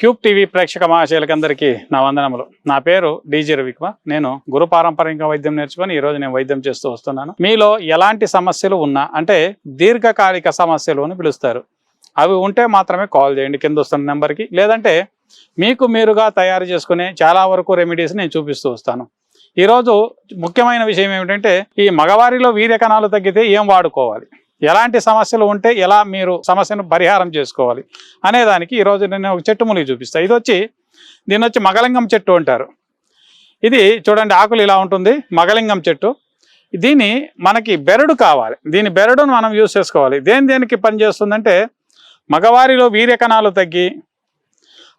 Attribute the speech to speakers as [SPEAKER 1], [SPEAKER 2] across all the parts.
[SPEAKER 1] Cube TV ప్రేక్షక మహాశైలకందరికీ నా వందనములు. నా పేరు డీజీ రవికుమార్. నేను గురు పారంపరిక వైద్యం నేర్చుకొని ఈ రోజు నేను వైద్యం చేస్తూ వస్తున్నాను. మీలో ఎలాంటి సమస్యలు ఉన్నా అంటే దీర్ఘకాలిక సమస్యలు అని పిలుస్తారు. అవి ఉంటే మాత్రమే కాల్ చేయండి కింద వస్తున్న నెంబర్కి. లేదంటే మీకు మీరుగా తయారు చేసుకునే చాలా వరకు రెమెడీస్ నేను చూపిస్తూ వస్తాను. ఈరోజు ముఖ్యమైన విషయం ఏమిటంటే ఈ మగవారిలో వీర్యకణాలు తగ్గితే ఏం వాడుకోవాలి? ఎలాంటి సమస్యలు ఉంటే ఎలా మీరు సమస్యను పరిహారం చేసుకోవాలి అనే దానికి ఈరోజు నేను ఒక చెట్టు మూలికి చూపిస్తాను ఇది వచ్చి దీని వచ్చి మగలింగం చెట్టు అంటారు. ఇది చూడండి ఆకులు ఇలా ఉంటుంది మగలింగం చెట్టు. దీని మనకి బెరడు కావాలి. దీని బెరడును మనం యూజ్ చేసుకోవాలి. దేని దేనికి పనిచేస్తుందంటే మగవారిలో వీర్య కణాలు తగ్గి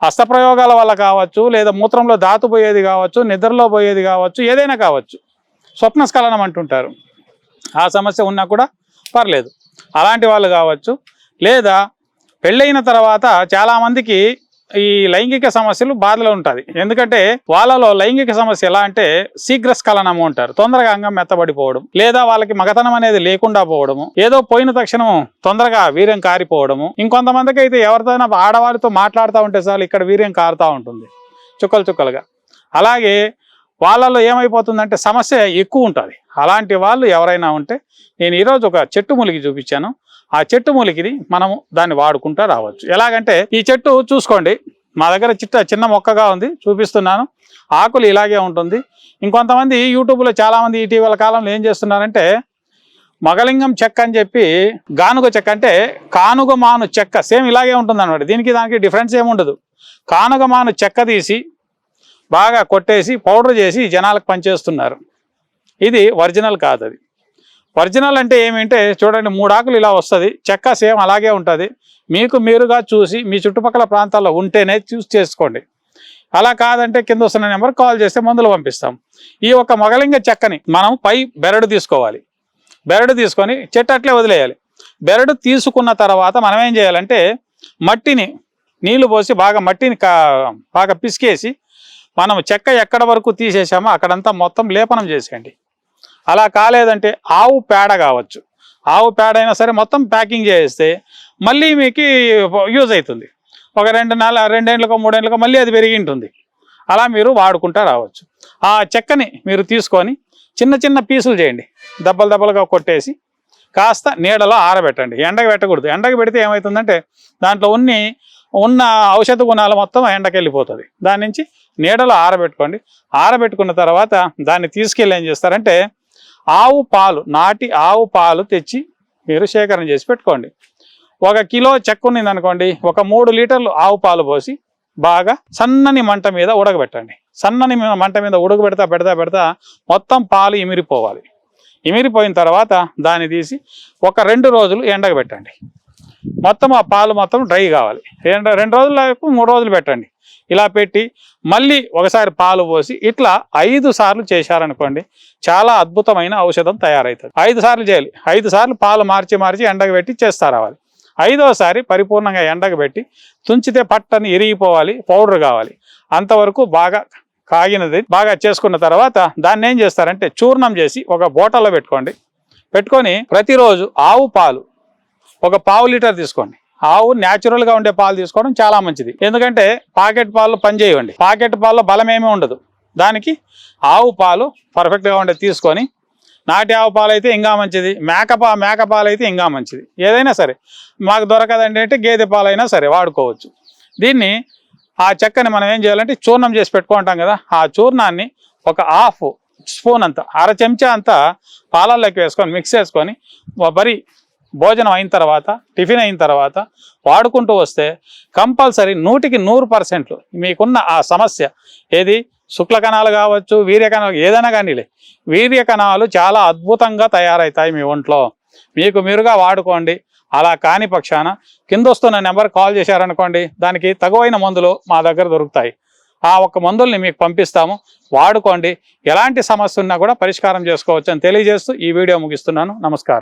[SPEAKER 1] హస్తప్రయోగాల వల్ల కావచ్చు లేదా మూత్రంలో దాతుపోయేది కావచ్చు నిద్రలో పోయేది కావచ్చు ఏదైనా కావచ్చు. స్వప్నస్ఖలనం అంటుంటారు. ఆ సమస్య ఉన్నా కూడా పర్లేదు. అలాంటి వాళ్ళు కావచ్చు. లేదా పెళ్ళైన తర్వాత చాలామందికి ఈ లైంగిక సమస్యలు బాధలో ఉంటుంది. ఎందుకంటే వాళ్ళలో లైంగిక సమస్య ఎలా అంటే శీఘ్రస్ఖలనము అంటారు. తొందరగా అంగం మెత్తబడిపోవడం. లేదా వాళ్ళకి మగతనం అనేది లేకుండా పోవడము. ఏదో పోయిన తక్షణం తొందరగా వీర్యం కారిపోవడము. ఇంకొంతమందికి అయితే ఎవరితోనైనా ఆడవారితో మాట్లాడుతూ ఉంటే చాలు ఇక్కడ వీర్యం కారుతూ ఉంటుంది. చుక్కలు చుక్కలుగా. అలాగే వాళ్ళలో ఏమైపోతుందంటే సమస్య ఎక్కువ ఉంటుంది. అలాంటి వాళ్ళు ఎవరైనా ఉంటే నేను ఈరోజు ఒక చెట్టు మూలికి చూపించాను. ఆ చెట్టు మూలికిని మనము దాన్ని వాడుకుంటూ రావచ్చు. ఎలాగంటే ఈ చెట్టు చూసుకోండి. మా దగ్గర చిట్ట చిన్న మొక్కగా ఉంది చూపిస్తున్నాను. ఆకులు ఇలాగే ఉంటుంది. ఇంకొంతమంది యూట్యూబ్లో చాలామంది ఇటీవల కాలంలో ఏం చేస్తున్నారంటే మగలింగం చెక్క అని చెప్పి గానుగ చెక్క అంటే కానుగ మాను చెక్క సేమ్ ఇలాగే ఉంటుంది అనమాట దీనికి దానికి డిఫరెన్స్ ఏముండదు. కానుగ మాను చెక్క తీసి బాగా కొట్టేసి పౌడర్ చేసి జనాలకు పనిచేస్తున్నారు. ఇది ఒరిజినల్ కాదు అది. ఒరిజినల్ అంటే ఏమిటంటే చూడండి మూడు ఆకులు ఇలా వస్తుంది. చెక్క సేమ్ అలాగే ఉంటుంది. మీకు మీరుగా చూసి మీ చుట్టుపక్కల ప్రాంతాల్లో ఉంటేనే చూస్ చేసుకోండి. అలా కాదంటే కింద వస్తున్న నెంబర్ కాల్ చేస్తే మందులు పంపిస్తాం. ఈ ఒక మొగలింగ చెక్కని మనం పై బెరడు తీసుకోవాలి. బెరడు తీసుకొని చెట్టు అట్లే వదిలేయాలి. బెరడు తీసుకున్న తర్వాత మనం ఏం చేయాలంటే మట్టిని నీళ్ళు పోసి బాగా మట్టిని కా- బాగా పిసికేసి మనం చెక్క ఎక్కడ వరకు తీసేసామో అక్కడంతా మొత్తం లేపనం చేసేయండి. అలా కాలేదంటే ఆవు పేడ కావచ్చు. ఆవు పేడ అయినా సరే మొత్తం ప్యాకింగ్ చేస్తే మళ్ళీ మీకు యూజ్ అవుతుంది. ఒక రెండు నెల రెండేళ్ళకో మూడేళ్ళకో మళ్ళీ అది పెరిగి ఉంటుంది అలా మీరు వాడుకుంటా రావచ్చు. ఆ చెక్కని మీరు తీసుకొని చిన్న చిన్న పీసులు చేయండి. దెబ్బలు దెబ్బలుగా కొట్టేసి కాస్త నీడలో ఆరబెట్టండి. ఎండకు పెట్టకూడదు. ఎండకు పెడితే ఏమవుతుందంటే దాంట్లో ఉన్ని ఉన్న ఔషధ గుణాలు మొత్తం ఎండకి వెళ్ళిపోతుంది దాని నుంచి నీడలో ఆరబెట్టుకోండి. ఆరబెట్టుకున్న తర్వాత దాన్ని తీసుకెళ్ళి ఏం చేస్తారంటే ఆవు పాలు నాటి ఆవు పాలు తెచ్చి మీరు సేకరణ చేసి పెట్టుకోండి. ఒక కిలో చెక్క ఉన్నది అనుకోండి ఒక మూడు లీటర్లు ఆవు పాలు పోసి బాగా సన్నని మంట మీద ఉడకబెట్టండి. సన్నని మంట మీద ఉడకబెడతా పెడతా పెడతా మొత్తం పాలు ఇమిరిపోవాలి. ఇమిరిపోయిన తర్వాత దాన్ని తీసి ఒక రెండు రోజులు ఎండగబెట్టండి మొత్తం ఆ పాలు మొత్తం డ్రై కావాలి. రెండు రెండు రోజులకు మూడు రోజులు పెట్టండి. ఇలా పెట్టి మళ్ళీ ఒకసారి పాలు పోసి ఇట్లా ఐదు సార్లు చేశారనుకోండి చాలా అద్భుతమైన ఔషధం తయారవుతుంది ఐదు సార్లు చేయాలి. ఐదు సార్లు పాలు మార్చి మార్చి ఎండకు పెట్టి చేస్తా ఐదోసారి పరిపూర్ణంగా ఎండకు పెట్టి తుంచితే పట్టని ఇరిగిపోవాలి పౌడర్ కావాలి. అంతవరకు బాగా కాగినది బాగా చేసుకున్న తర్వాత దాన్ని ఏం చేస్తారంటే చూర్ణం చేసి ఒక బోటల్లో పెట్టుకోండి. పెట్టుకొని ప్రతిరోజు ఆవు పాలు ఒక పావు లీటర్ తీసుకోండి. ఆవు న్యాచురల్గా గా ఉండే పాలు తీసుకోవడం చాలా మంచిది. ఎందుకంటే పాకెట్ పాలు పనిచేయండి పాకెట్ పాలలో బలం ఏమీ ఉండదు. దానికి ఆవు పాలు పర్ఫెక్ట్గా ఉండే తీసుకొని నాటి ఆవు పాలు అయితే ఇంకా మంచిది. మేక పా మేక పాలు అయితే ఇంకా మంచిది. ఏదైనా సరే. మాకు దొరకదండి అంటే గేదె పాలైనా సరే వాడుకోవచ్చు. దీన్ని ఆ చెక్కని మనం ఏం చేయాలంటే చూర్ణం చేసి పెట్టుకుంటాం కదా. ఆ చూర్ణాన్ని ఒక హాఫ్ స్పూన్ అంత అర చెంచా అంతా పాలల్లోకి వేసుకొని మిక్స్ చేసుకొని బరీ భోజనం అయిన తర్వాత టిఫిన్ అయిన తర్వాత వాడుకుంటూ వస్తే కంపల్సరీ నూటికి నూరు పర్సెంట్లు మీకున్న ఆ సమస్య ఏది? శుక్ల కణాలు కావచ్చు వీర్యకణాలు ఏదైనా కానీలే వీర్యకణాలు చాలా అద్భుతంగా తయారవుతాయి మీ ఒంట్లో. మీకు మీరుగా వాడుకోండి. అలా కాని పక్షాన కింద వస్తున్న నెంబర్ కాల్ చేశారనుకోండి దానికి తగువైన మందులు మా దగ్గర దొరుకుతాయి. ఆ ఒక్క మందుల్ని మీకు పంపిస్తాము. వాడుకోండి. ఎలాంటి సమస్య ఉన్నా కూడా పరిష్కారం చేసుకోవచ్చు అని తెలియజేస్తూ ఈ వీడియో ముగిస్తున్నాను. నమస్కారం.